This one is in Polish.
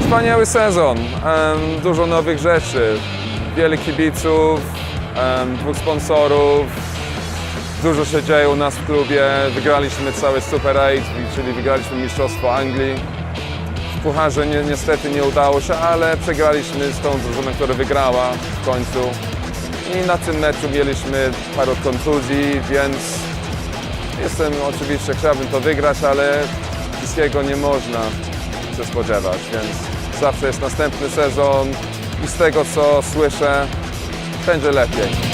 Wspaniały sezon, dużo nowych rzeczy, wiele kibiców, dwóch sponsorów, dużo się dzieje u nas w klubie, wygraliśmy cały Super 8, czyli wygraliśmy Mistrzostwo Anglii. W Pucharze ni niestety nie udało się, ale przegraliśmy z tą drużyną, która wygrała w końcu. I na tym meczu mieliśmy parę kontuzji, więc jestem oczywiście, chciałbym to wygrać, ale wszystkiego nie można się spodziewać, więc zawsze jest następny sezon i z tego co słyszę, będzie lepiej.